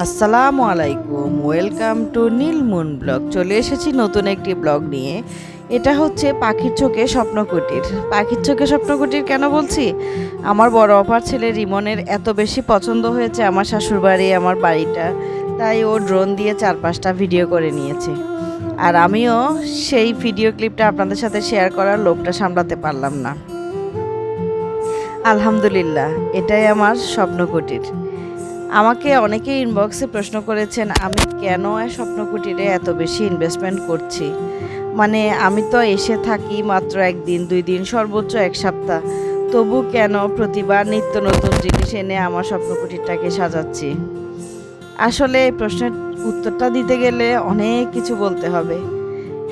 আসসালামু আলাইকুম, welcome to নীলমুন blog. চলে এসেছি নতুন একটি ব্লগ নিয়ে। এটা হচ্ছে পাখির চোখে স্বপ্নকুটির। পাখির চোখে স্বপ্নকুটির কেন বলছি? আমার বড় অপার ছেলে রিমনের এত বেশি পছন্দ হয়েছে আমার শ্বশুরবাড়ি, আমার বাড়িটা। তাই ও ড্রোন দিয়ে চার পাঁচটা ভিডিও করে নিয়েছে। আর আমিও সেই ভিডিও ক্লিপটা আপনাদের সাথে শেয়ার করার লোভটা সামলাতে পারলাম না। আলহামদুলিল্লাহ, এটাই আমার স্বপ্নকুটির। আমাকে অনেকেই ইনবক্সে প্রশ্ন করেছেন, আমি কেন এই স্বপ্নকুটিরে এত বেশি ইনভেস্টমেন্ট করছি? মানে আমি তো এসে থাকি মাত্র একদিন, দুই দিন, সর্বোচ্চ এক সপ্তাহ। তবু কেন প্রতিবার নিত্য নতুন জিনিস এনে আমার স্বপ্নকুটিরটাকে সাজাচ্ছি? আসলে এই প্রশ্নের উত্তরটা দিতে গেলে অনেক কিছু বলতে হবে।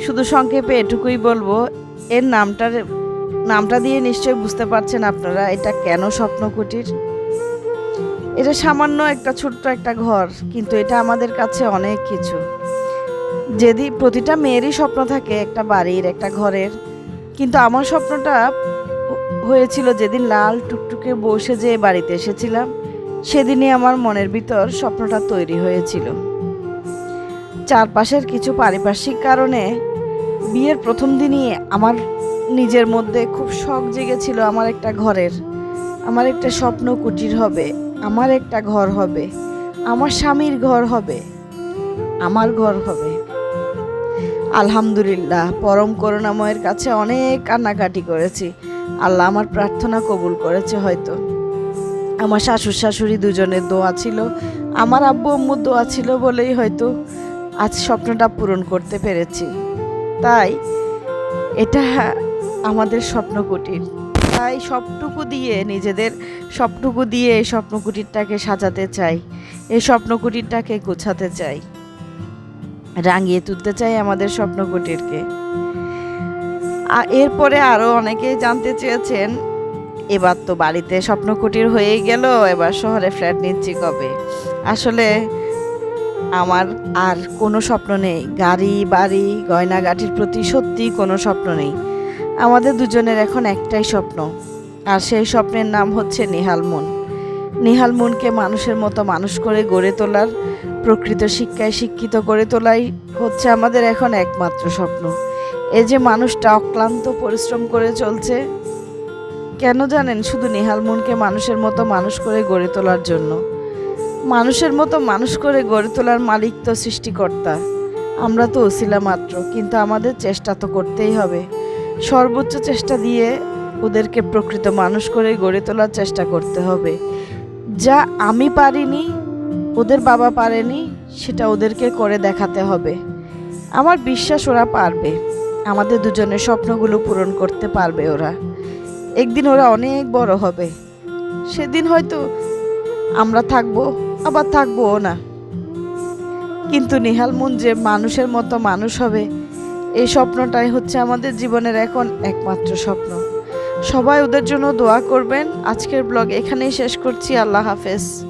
শুধু সংক্ষেপে এটুকুই বলব, এর নামটার, নামটা দিয়ে নিশ্চয়ই বুঝতে পারছেন আপনারা, এটা কেন স্বপ্নকুটির? এটা সামান্য একটা ছোট্ট একটা ঘর, কিন্তু এটা আমাদের কাছে অনেক কিছু। যেদিন প্রতিটা মেয়েরই স্বপ্ন থাকে একটা বাড়ির, একটা ঘরের, কিন্তু আমার স্বপ্নটা হয়েছিল যেদিন লাল টুকটুকে বসে যে বাড়িতে এসেছিলাম, সেদিনই আমার মনের ভিতর স্বপ্নটা তৈরি হয়েছিল। চারপাশের কিছু পারিপার্শ্বিক কারণে বিয়ের প্রথম দিনই আমার নিজের মধ্যে খুব শখ জেগেছিল আমার একটা ঘরের, আমার একটা স্বপ্ন কুটির হবে। আমার একটা ঘর হবে, আমার স্বামীর ঘর হবে, আমার ঘর হবে। আলহামদুলিল্লাহ, পরম করুণাময়ের কাছে অনেক কান্নাকাটি করেছি। আল্লাহ আমার প্রার্থনা কবুল করেছে হয়তো। আমার শাশুড় শাশুড়ি দুজনের দোয়া ছিল, আমার আব্বু আম্মুর দোয়া ছিল বলেই হয়তো আজ স্বপ্নটা পূরণ করতে পেরেছি। তাই এটা আমাদের স্বপ্ন কুটির। তাই সবটুকু দিয়ে নিজেদের, সবটুকু দিয়ে এই স্বপ্নকুটিরটাকে সাজাতে চাই, এই স্বপ্নকুটিরটাকে গোছাতে চাই, রাঙিয়ে তুলতে চাই আমাদের স্বপ্নকুটিরকে। এরপরে আরও অনেকেই জানতে চেয়েছেন, এবার তো বাড়িতে স্বপ্নকুটির হয়েই গেল, এবার শহরে ফ্ল্যাট নিচ্ছি কবে? আসলে আমার আর কোনো স্বপ্ন নেই, গাড়ি, বাড়ি গয়নাগাটির প্রতি সত্যি কোনো স্বপ্ন নেই। আমাদের দুজনের এখন একটাই স্বপ্ন, আর সেই স্বপ্নের নাম হচ্ছে নিহাল মন। নিহাল মনকে মানুষের মতো মানুষ করে গড়ে তোলার, প্রকৃত শিক্ষায় শিক্ষিত করে তোলাই হচ্ছে আমাদের এখন একমাত্র স্বপ্ন। এই যে মানুষটা অক্লান্ত পরিশ্রম করে চলছে, কেন জানেন শুধু নিহাল মনকে মানুষের মতো মানুষ করে গড়ে তোলার জন্য? মানুষের মতো মানুষ করে গড়ে তোলার মালিক তো সৃষ্টিকর্তা। আমরা তো ওসিলা মাত্র, কিন্তু আমাদের চেষ্টা তো করতেই হবে। সর্বোচ্চ চেষ্টা দিয়ে ওদেরকে প্রকৃত মানুষ করে গড়ে তোলার চেষ্টা করতে হবে। যা আমি পারিনি, ওদের বাবা পারেনি, সেটা ওদেরকে করে দেখাতে হবে। আমার বিশ্বাস ওরা পারবে। আমাদের দুজনের স্বপ্নগুলো পূরণ করতে পারবে ওরা। একদিন ওরা অনেক বড় হবে। সেদিন হয়তো আমরা থাকব, আবার থাকবোও না। কিন্তু নিহাল মুন যে মানুষের মতো মানুষ হবে এই স্বপ্নটাই হচ্ছে আমাদের জীবনের এখন একমাত্র স্বপ্ন। সবাই ওদের জন্য দোয়া করবেন। আজকের ব্লগ এখানেই শেষ করছি। আল্লাহ হাফেজ।